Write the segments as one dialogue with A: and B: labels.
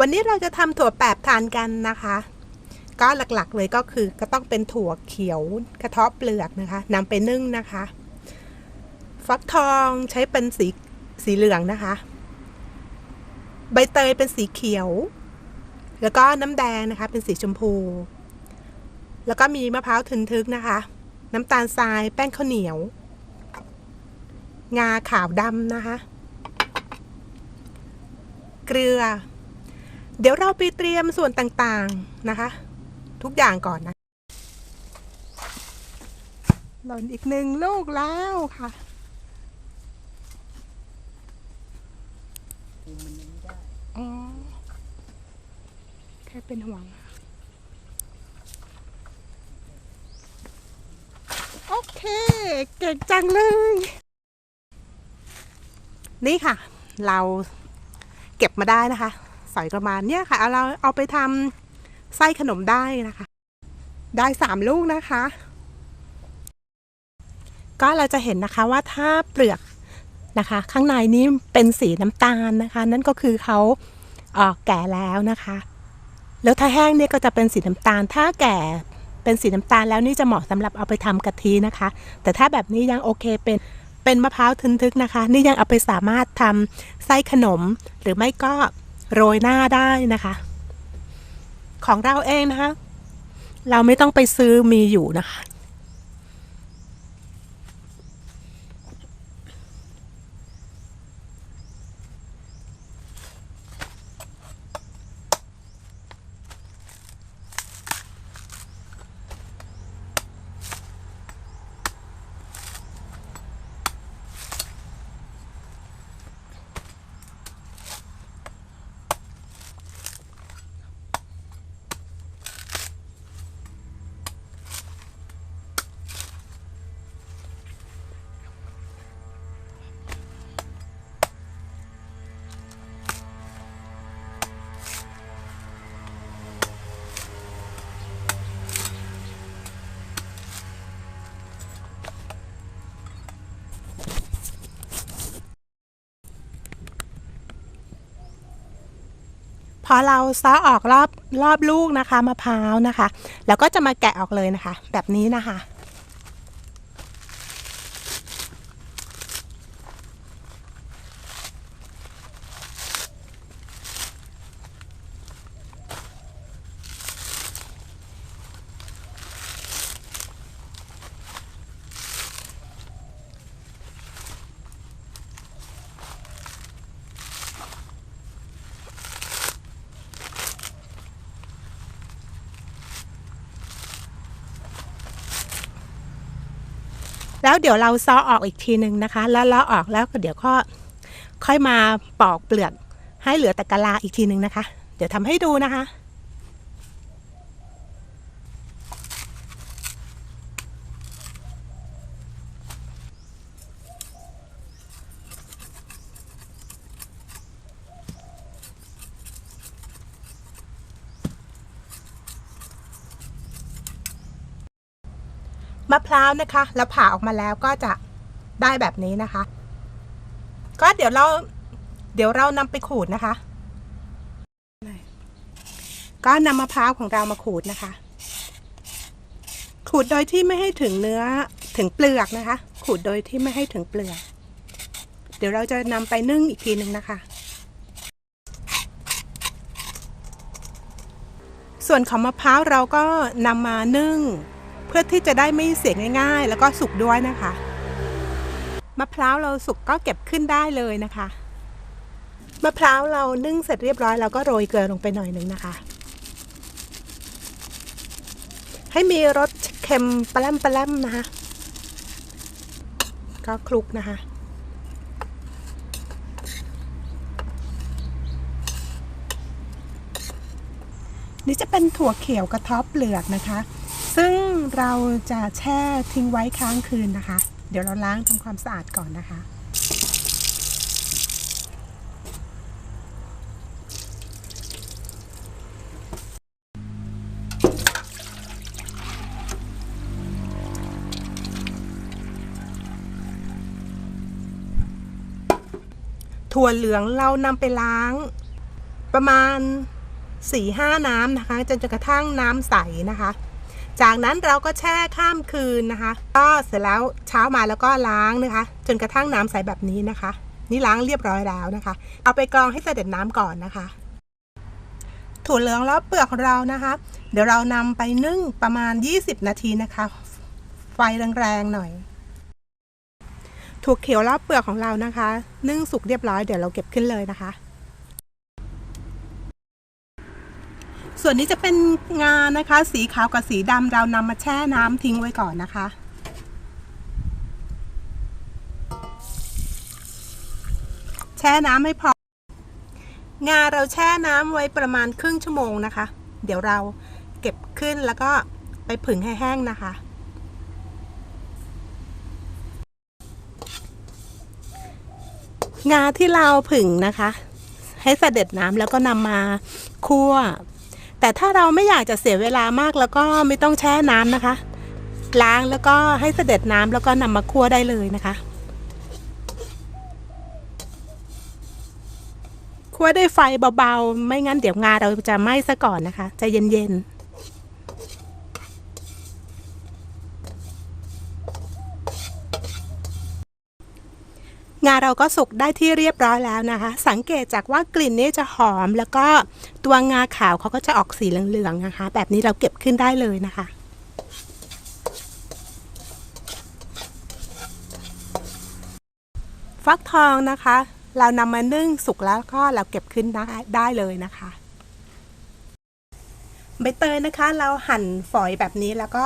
A: วันนี้เราจะทำถั่วแปบทานกันนะคะ ก็หลักๆเลยก็คือก็ต้องเป็นถั่วเขียวกระเทาะเปลือกนะคะนำไปนึ่งนะคะ ฟักทองใช้เป็นสีสีเหลืองนะคะ ใบเตยเป็นสีเขียว แล้วก็น้ำแดงนะคะ เป็นสีชมพู แล้วก็มีมะพร้าวทึนทึกนะคะ น้ำตาลทรายแป้งข้าวเหนียว งาขาวดำนะคะ เกลือ เดี๋ยวเราไปเตรียมส่วนต่างๆนะคะ ทุกอย่างก่อนนะหล่นอีกหนึ่งลูกแล้วค่ะอ๋อแค่เป็นห่วง โอเค เก่งจังเลย นี่ค่ะ เราเก็บมาได้นะคะ อยประมาณเนี้ยค่ะเอาเราเอาไปทำไส้ขนมได้นะคะ ได้สามลูกนะคะ ก็เราจะเห็นนะคะว่าถ้าเปลือกนะคะ ข้างในนี้เป็นสีน้ำตาลนะคะ นั่นก็คือเขาเอ่อแก่แล้วนะคะ แล้วถ้าแห้งเนี่ยก็จะเป็นสีน้ำตาล ถ้าแก่เป็นสีน้ำตาลแล้วนี่จะเหมาะสำหรับเอาไปทำกะทินะคะ แต่ถ้าแบบนี้ยังโอเคเป็นเป็นมะพร้าวทึนทึกนะคะ นี่ยังเอาไปสามารถทำไส้ขนมหรือไม่ก็ โรยหน้าได้นะคะ ของเราเองนะคะ เราไม่ต้องไปซื้อมีอยู่นะคะ พอเราซ้อออกรอบรอบลูกนะคะมะพร้าวนะคะ แล้วก็จะมาแกะออกเลยนะคะ แบบนี้นะคะ เดี๋ยวเราซ้อออกอีกทีหนึ่งนะคะ แล้วล้อออกแล้วก็เดี๋ยวก็ค่อยมาปอกเปลือกให้เหลือแต่กะลาอีกทีหนึ่งนะคะ เดี๋ยวทำให้ดูนะคะ มะพร้าวนะคะ แล้วผ่าออกมาแล้วก็จะได้แบบนี้นะคะ ก็เดี๋ยวเรา เดี๋ยวเรานำไปขูดนะคะ ก็นำมะพร้าวของเรามาขูดนะคะ ขูดโดยที่ไม่ให้ถึงเนื้อถึงเปลือกนะคะ ขูดโดยที่ไม่ให้ถึงเปลือก เดี๋ยวเราจะนำไปนึ่งอีกทีหนึ่งนะคะ ส่วนของมะพร้าวเราก็นำมานึ่ง เพื่อที่จะได้ไม่เสียง่ายๆ แล้วก็สุกด้วยนะคะ มะพร้าวเราสุกก็เก็บขึ้นได้เลยนะคะ มะพร้าวเรานึ่งเสร็จเรียบร้อยเราก็โรยเกลือลงไปหน่อยหนึ่งนะคะ ให้มีรสเค็มปลาแรมปลาแรมนะคะ ก็คลุกนะคะนี่จะเป็นถั่วเขียวกระเทบเปลือกนะคะ ซึ่งเราจะแช่ทิ้งไว้ค้างคืนนะคะ เดี๋ยวเราล้างทำความสะอาดก่อนนะคะถั่วเหลืองเรานำไปล้าง ประมาณ4ี่ห้าน้ำนะคะจนกระทั่งน้ำใสนะคะ จากนั้นเราก็แช่ข้ามคืนนะคะ ก็เสร็จแล้วเช้ามาแล้วก็ล้างนะคะ จนกระทั่งน้ำใสแบบนี้นะคะ นี่ล้างเรียบร้อยแล้วนะคะ เอาไปกรองให้เสด็จน้ำก่อนนะคะ ถั่วเหลืองแล้วเปลือกของเรานะคะ เดี๋ยวเรานำไปนึ่งประมาณ 20 นาทีนะคะ ไฟแรงๆหน่อย ถั่วเขียวรอบเปลือกของเรานะคะ นึ่งสุกเรียบร้อยเดี๋ยวเราเก็บขึ้นเลยนะคะ ส่วนนี้จะเป็นงานะคะ สีขาวกับสีดำเรานำมาแช่น้ำทิ้งไว้ก่อนนะคะ แช่น้ำให้พองาเราแช่น้ำไว้ประมาณครึ่งชั่วโมงนะคะ เดี๋ยวเราเก็บขึ้นแล้วก็ไปผึ่งให้แห้งนะคะ งาที่เราผึ่งนะคะ ให้เสด็จน้ำแล้วก็นำมาคั่ว แต่ถ้าเราไม่อยากจะเสียเวลามากแล้วก็ไม่ต้องแช่น้ำนะคะ ล้างแล้วก็ให้เสด็จน้ำแล้วก็นำมาคั่วได้เลยนะคะคั่วด้วยไฟเบาๆ ไม่งั้นเดี๋ยวงาเราจะไหม้ซะก่อนนะคะใจเย็นๆ งาเราก็สุกได้ที่เรียบร้อยแล้วนะคะ สังเกตจากว่ากลิ่นนี่จะหอม แล้วก็ตัวงาขาวเขาก็จะออกสีเหลืองๆนะคะ แบบนี้เราเก็บขึ้นได้เลยนะคะฟักทองนะคะ เรานำมานึ่งสุกแล้วก็เราเก็บขึ้นได้ได้เลยนะคะใบเตยนะคะ เราหั่นฝอยแบบนี้แล้วก็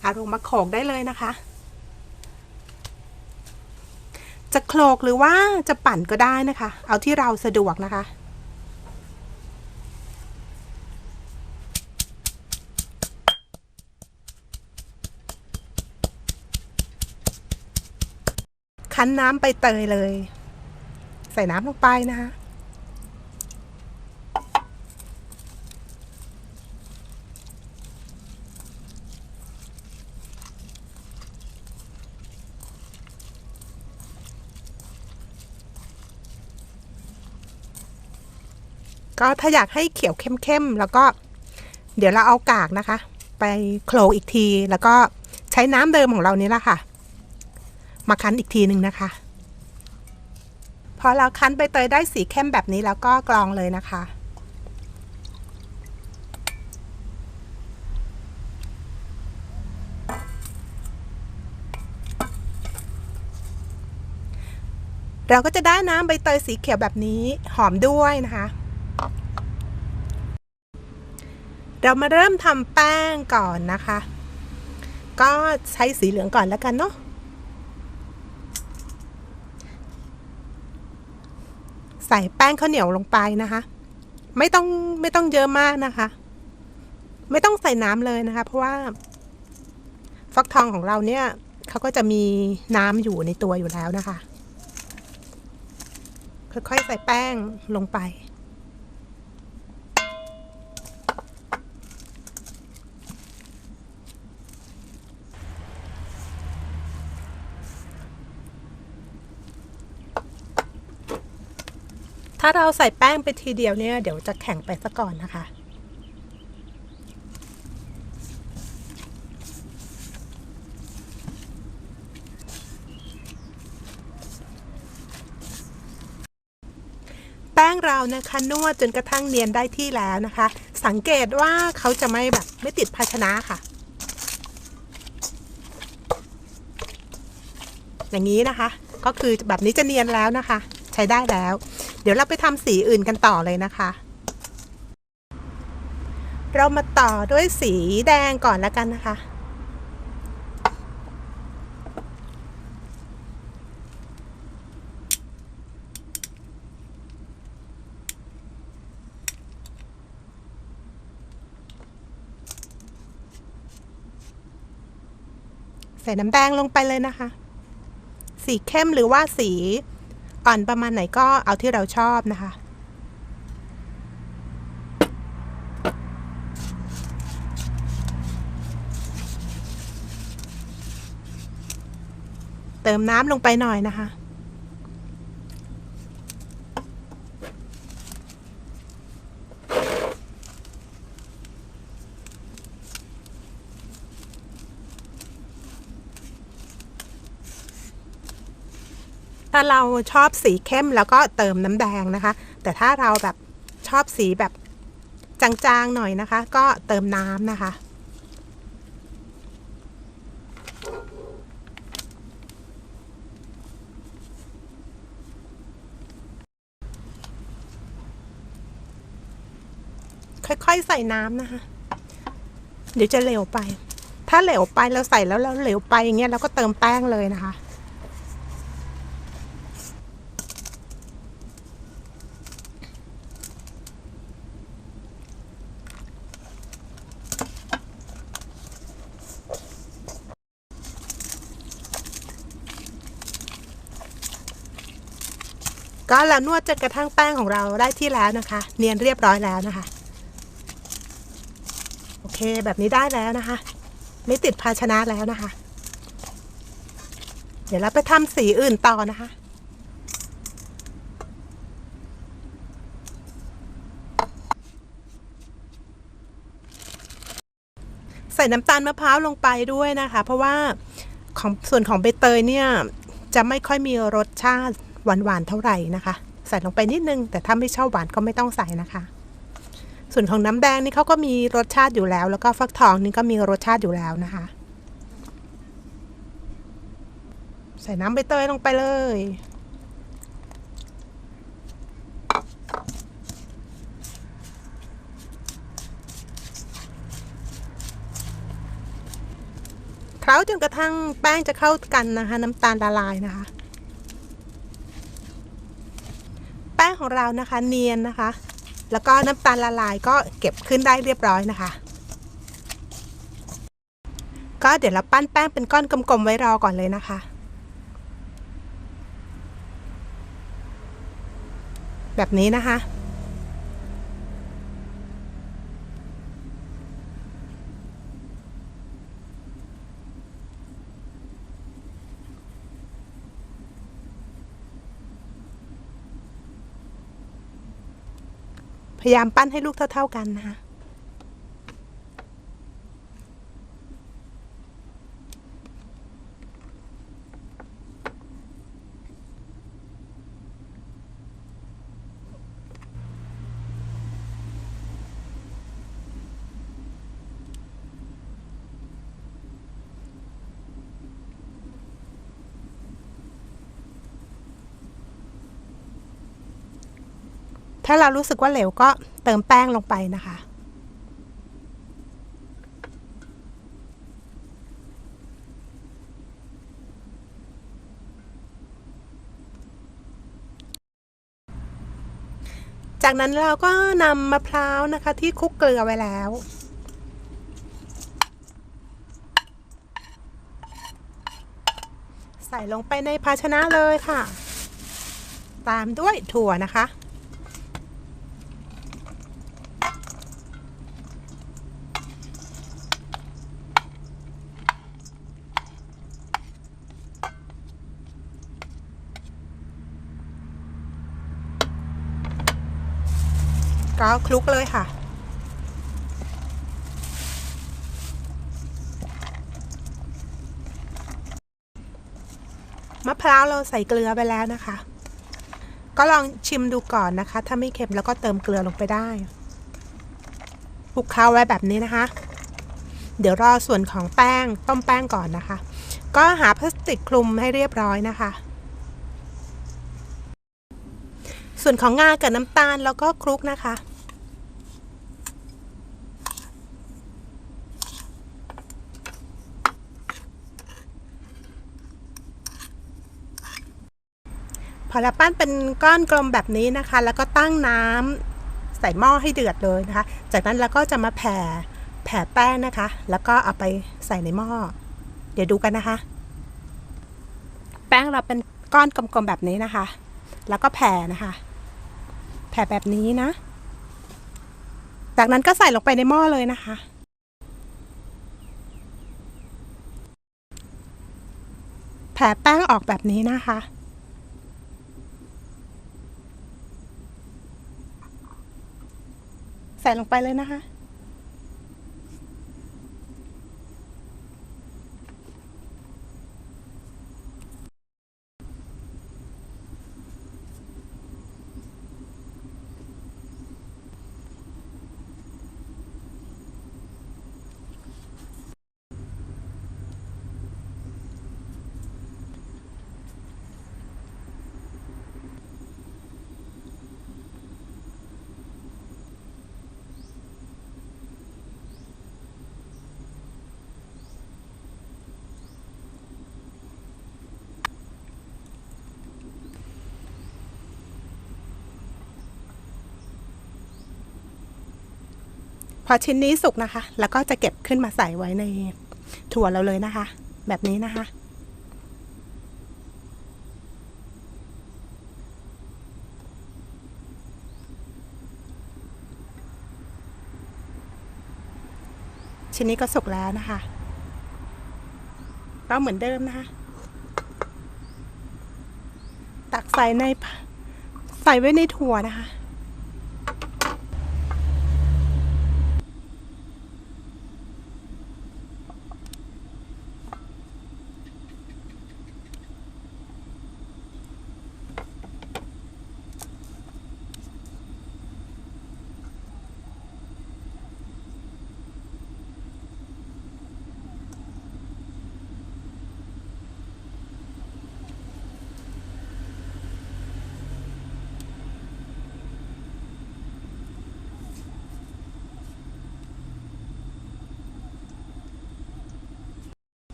A: เอาลงมาโขกได้เลยนะคะ จะโคลกหรือว่าจะปั่นก็ได้นะคะ เอาที่เราสะดวกนะคะ คั้นน้ำไปเตยเลย ใส่น้ำลงไปนะคะ ก็ถ้าอยากให้เขียวเข้มๆแล้วก็เดี๋ยวเราเอากากนะคะ ไปโขลอีกทีแล้วก็ใช้น้ำเดิมของเรานี้แหละค่ะ มาคั้นอีกทีหนึ่งนะคะพอเราคั้นใบเตยได้สีเข้มแบบนี้แล้วก็กรองเลยนะคะ เราก็จะได้น้ำใบเตยสีเขียวแบบนี้หอมด้วยนะคะ เรามาเริ่มทำแป้งก่อนนะคะ ก็ใช้สีเหลืองก่อนแล้วกันเนาะใส่แป้งข้าวเหนียวลงไปนะคะ ไม่ต้องไม่ต้องเยอะมากนะคะ ไม่ต้องใส่น้ำเลยนะคะ เพราะว่า ฟักทองของเราเนี่ยเขาก็จะมีน้ำอยู่ในตัวอยู่แล้วนะคะ ค่อยๆใส่แป้งลงไป ถ้าเราใส่แป้งไปทีเดียวเนี่ยเดี๋ยวจะแข็งไปซะก่อนนะคะ แป้งเรานะคะนวดจนกระทั่งเนียนได้ที่แล้วนะคะ สังเกตว่าเขาจะไม่แบบไม่ติดภาชนะค่ะ อย่างนี้นะคะ ก็คือแบบนี้จะเนียนแล้วนะคะ ใช้ได้แล้ว เดี๋ยวเราไปทำสีอื่นกันต่อเลยนะคะ เรามาต่อด้วยสีแดงก่อนแล้วกันนะคะ ใส่น้ำแดงลงไปเลยนะคะ สีเข้มหรือว่าสี อ่อนประมาณไหนก็เอาที่เราชอบนะคะ เติมน้ำลงไปหน่อยนะคะ ถ้าเราชอบสีเข้มแล้วก็เติมน้ำแดงนะคะ แต่ถ้าเราแบบชอบสีแบบจางๆหน่อยนะคะ ก็เติมน้ำนะคะ ค่อยๆใส่น้ำนะคะ เดี๋ยวจะเหลวไป ถ้าเหลวไปเราใส่แล้วเราเหลวไปอย่างเงี้ยเราก็เติมแป้งเลยนะคะ ก็เรานวดจนกระทั่งแป้งของเราได้ที่แล้วนะคะ เนียนเรียบร้อยแล้วนะคะ โอเคแบบนี้ได้แล้วนะคะ ไม่ติดภาชนะแล้วนะคะ เดี๋ยวเราไปทำสีอื่นต่อนะคะใส่น้ำตาลมะพร้าวลงไปด้วยนะคะ เพราะว่าของส่วนของใบเตยเนี่ย จะไม่ค่อยมีรสชาติ หวานๆเท่าไหร่นะคะ ใส่ลงไปนิดนึง แต่ถ้าไม่ชอบหวานก็ไม่ต้องใส่นะคะ ส่วนของน้ำแดงนี่เขาก็มีรสชาติอยู่แล้ว แล้วก็ฟักทองนี่ก็มีรสชาติอยู่แล้วนะคะ ใส่น้ำใบเตยลงไปเลยเคล้าจนกระทั่งแป้งจะเข้ากันนะคะ น้ำตาลละลายนะคะ แป้ งของเรานะคะ เนียนนะคะ แล้วก็น้ำตาลละลายก็เก็บขึ้นได้เรียบร้อยนะคะ ก็เดี๋ยวเราปั้นแป้งเป็นก้อนกลมๆไว้รอก่อนเลยนะคะแบบนี้นะคะ พยายามปั้นให้ลูกเท่า ๆกันนะคะ ถ้าเรารู้สึกว่าเหลวก็เติมแป้งลงไปนะคะ จากนั้นเราก็นำมะพร้าวนะคะที่คลุกเกลือไว้แล้วใส่ลงไปในภาชนะเลยค่ะ ตามด้วยถั่วนะคะ ก็คลุกเลยค่ะ มะพร้าวเราใส่เกลือไปแล้วนะคะ ก็ลองชิมดูก่อนนะคะ ถ้าไม่เค็มแล้วก็เติมเกลือลงไปได้คลุกเคล้าไว้แบบนี้นะคะ เดี๋ยวรอส่วนของแป้งต้มแป้งก่อนนะคะ ก็หาพลาสติกคลุมให้เรียบร้อยนะคะส่วนของงากับน้ำตาลแล้วก็คลุกนะคะ พอเราปั้นเป็นก้อนกลมแบบนี้นะคะ แล้วก็ตั้งน้ำใส่หม้อให้เดือดเลยนะคะ จากนั้นเราก็จะมาแผ่แผ่แป้งนะคะ แล้วก็เอาไปใส่ในหม้อ เดี๋ยวดูกันนะคะ แป้งเราเป็นก้อนกลมๆแบบนี้นะคะ แล้วก็แผ่นะคะ แผ่แบบนี้นะ จากนั้นก็ใส่ลงไปในหม้อเลยนะคะ แผ่แป้งออกแบบนี้นะคะ ใส่ลงไปเลยนะคะ พอชิ้นนี้สุกนะคะ แล้วก็จะเก็บขึ้นมาใส่ไว้ในถั่วเราเลยนะคะ แบบนี้นะคะ ชิ้นนี้ก็สุกแล้วนะคะ ก็เหมือนเดิมนะคะ ตักใส่ในใส่ไว้ในถั่วนะคะ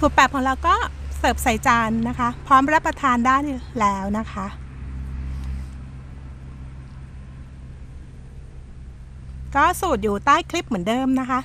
A: ถั่วแปบของเราก็เสิร์ฟใส่จานนะคะ พร้อมรับประทานได้แล้วนะคะก็สูตรอยู่ใต้คลิปเหมือนเดิมนะคะ